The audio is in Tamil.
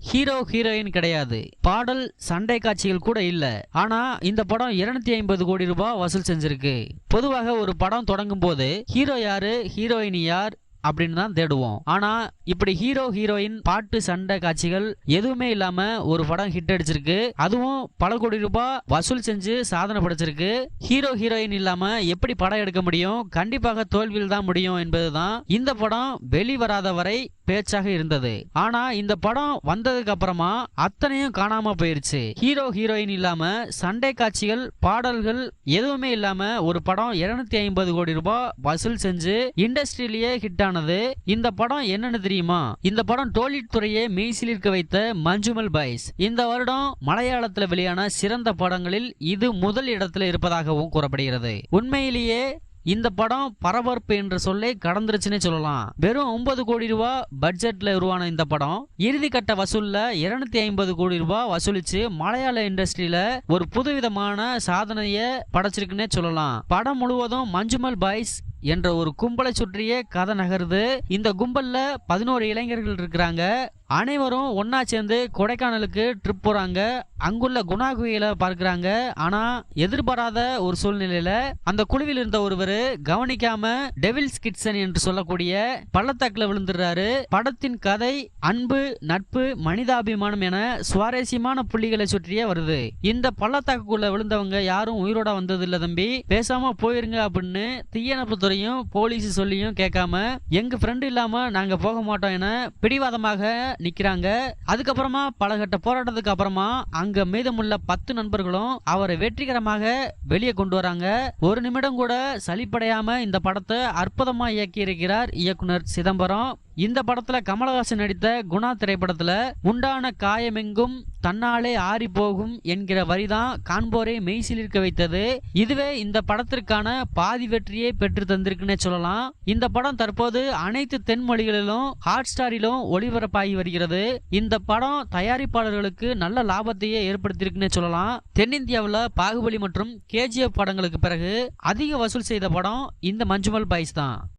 ஹீரோ ஹீரோயின் கிடையாது. பாடல் சண்டை காட்சிகள் கூட இல்ல. ஆனா இந்த படம் 250 ஐம்பது கோடி ரூபாய் வசூல் செஞ்சிருக்கு. பொதுவாக ஒரு படம் தொடங்கும் போது ஹீரோ யாரு ஹீரோயின் யார் அப்படின்னு தான் தேடுவோம். ஆனா இப்படி ஹீரோ ஹீரோயின் பாட்டு சண்டை காட்சிகள் எதுவுமே இல்லாம ஒரு படம் ஹிட் அடிச்சிருக்கு. அதுவும் பல கோடி ரூபாய் வசூல் செஞ்சு சாதனை படைச்சிருக்கு. ஹீரோ ஹீரோயின் இல்லாம எப்படி படம் எடுக்க முடியும்? கண்டிப்பாக தோல்வியில் தான் முடியும் என்பதுதான் இந்த படம் வெளிவராத வரை பேச்சாக இருந்தது. ஆனா இந்த படம் வந்ததுக்கு அப்புறமா அத்தனையும் காணாம போயிருச்சு. ஹீரோ ஹீரோயின் இல்லாம சண்டை காட்சிகள் பாடல்கள் எதுவுமே இல்லாம ஒரு படம் 250 ஐம்பது கோடி ரூபாய் வசூல் செஞ்சு இண்டஸ்ட்ரியிலேயே ஹிட் ஆனது. இந்த படம் என்னன்னு தெரியுமா? இந்த படம் டோலிட் துறையை மெய்சிலிருக்க வைத்த மஞ்சுமல் பாய்ஸ். இந்த வருடம் மலையாளத்தில் வெளியான சிறந்த படங்களில் இது முதல் இடத்துல இருப்பதாகவும் கூறப்படுகிறது. உண்மையிலேயே இந்த படம் பரபரப்பு என்ற சொல்லை கடந்துருச்சுன்னே சொல்லலாம். வெறும் ஒன்பது கோடி ரூபாய் பட்ஜெட்ல உருவான இந்த படம் இறுதி கட்ட வசூல்ல 250 ஐம்பது கோடி ரூபாய் வசூலிச்சு மலையாள இண்டஸ்ட்ரியில ஒரு புதுவிதமான சாதனையை படைச்சிருக்குன்னே சொல்லலாம். படம் முழுவதும் மஞ்சுமல் பாய்ஸ் என்ற ஒரு கும்பலை சுற்றியே கதை நகருது. இந்த கும்பல்ல பதினோரு இளைஞர்கள் இருக்கிறாங்க. அனைவரும் ஒன்றா சேர்ந்து கொடைக்கானலுக்கு ட்ரிப் போகிறாங்க அங்குள்ள குணா குகையில பார்க்குறாங்க. ஆனால் எதிர்பாராத ஒரு சூழ்நிலையில் அந்த குழுவில் இருந்த ஒருவர் கவனிக்காம டெவில்ஸ் கிட்சன் என்று சொல்லக்கூடிய பள்ளத்தாக்கில் விழுந்துடுறாரு. படத்தின் கதை அன்பு நட்பு மனிதாபிமானம் என சுவாரஸ்யமான புள்ளிகளை சுற்றியே வருது. இந்த பள்ளத்தாக்குள்ள விழுந்தவங்க யாரும் உயிரோட வந்தது இல்லை தம்பி. பேசாம போயிருங்க அப்படின்னு தீயணைப்பு துறையும் போலீஸ் சொல்லியும் கேட்காம எங்க ஃப்ரெண்டு இல்லாம நாங்க போக மாட்டோம் என பிடிவாதமாக நிக்கிறாங்க. அதுக்கப்புறமா பல கட்ட போராட்டத்துக்கு அப்புறமா அங்க மீதமுள்ள பத்து நண்பர்களும் அவரை வெற்றிகரமாக வெளியே கொண்டு வராங்க. ஒரு நிமிடம் கூட சலிப்படையாம இந்த படத்தை அற்புதமா இயக்கி இருக்கிறார் இயக்குனர் சிதம்பரம். இந்த படத்துல கமலஹாசன் நடித்த குணா திரைப்படத்துல உண்டான காயமெங்கும் தன்னாலே ஆறி போகும் என்கிற வரிதான் காண்போரை மெய்சிலிருக்க வைத்தது. இதுவே இந்த படத்திற்கான பாதி வெற்றியை பெற்று தந்திருக்குன்னே சொல்லலாம். இந்த படம் தற்போது அனைத்து தென்மொழிகளிலும் ஹாட் ஸ்டாரிலும் ஒளிபரப்பாகி வருகிறது. இந்த படம் தயாரிப்பாளர்களுக்கு நல்ல லாபத்தையே ஏற்படுத்தியிருக்குன்னே சொல்லலாம். தென்னிந்தியாவில் பாகுபலி மற்றும் கேஜிஎஃப் படங்களுக்கு பிறகு அதிக வசூல் செய்த படம் இந்த மஞ்சுமல் பாய்ஸ் தான்.